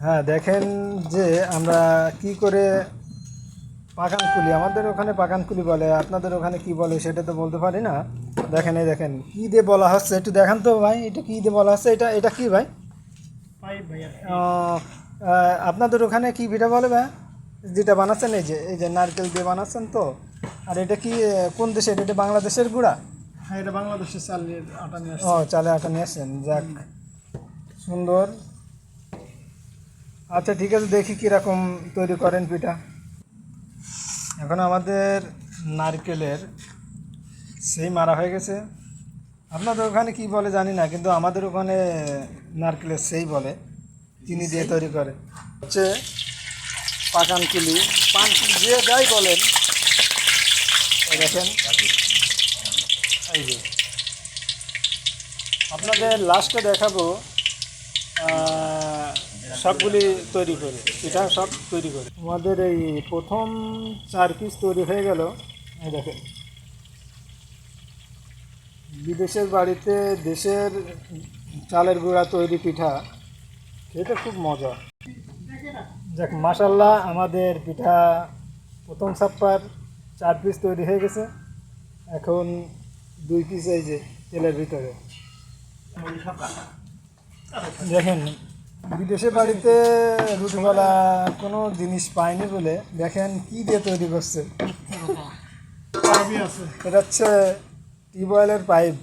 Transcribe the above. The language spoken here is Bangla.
হ্যাঁ দেখেন যে আমরা কি করে পাকান কুলি আমাদের ওখানে পাকান কুলি বলে আপনাদের ওখানে কি বলে সেটা তো বলতে পারি না। দেখেন এই দেখেন কী দিয়ে বলা হচ্ছে একটু দেখান তো ভাই এটা কী দিয়ে বলা হচ্ছে এটা এটা কি ভাই? আপনাদের ওখানে কি পিঠা বলে ভাই? যেটা বানাচ্ছেন এই যে এই যে নারকেল দিয়ে বানাচ্ছেন তো। আর এটা কি কোন দেশের? এটা বাংলাদেশের গুড়া? হ্যাঁ এটা বাংলাদেশের চালের আটা নিয়ে ও চালে আটা নিয়ে আসছেন যাক। সুন্দর। আচ্ছা ঠিক আছে, দেখি কীরকম তৈরি করেন পিঠা। এখন আমাদের নারকেলের সেই মারা হয়ে গেছে। আপনাদের ওখানে কি বলে জানি না, কিন্তু আমাদের ওখানে নারকেলের সেই বলে চিনি দিয়ে তৈরি করে। হচ্ছে পাকান কুলি পান কুলি যে যাই বলেন। দেখেন। এই যে। আপনাদের লাস্টে দেখাবো সবগুলি তৈরি করে পিঠা সব তৈরি করে। আমাদের এই প্রথম চার পিস তৈরি হয়ে গেল দেখেন। বিদেশের বাড়িতে দেশের চালের গুঁড়া তৈরি পিঠা, খেতে খুব মজা। যাক মাসাল্লাহ আমাদের পিঠা প্রথম ছাপ্পার চার পিস তৈরি হয়ে গেছে। এখন দুই পিস এই যে তেলের ভিতরে। দেখেন বিদেশে বাড়িতে রুটিওয়ালা কোনো জিনিস পাইনি বলে দেখেন কি দিয়ে তৈরি করছে। এটা হচ্ছে টিউবওয়েলের পাইপ।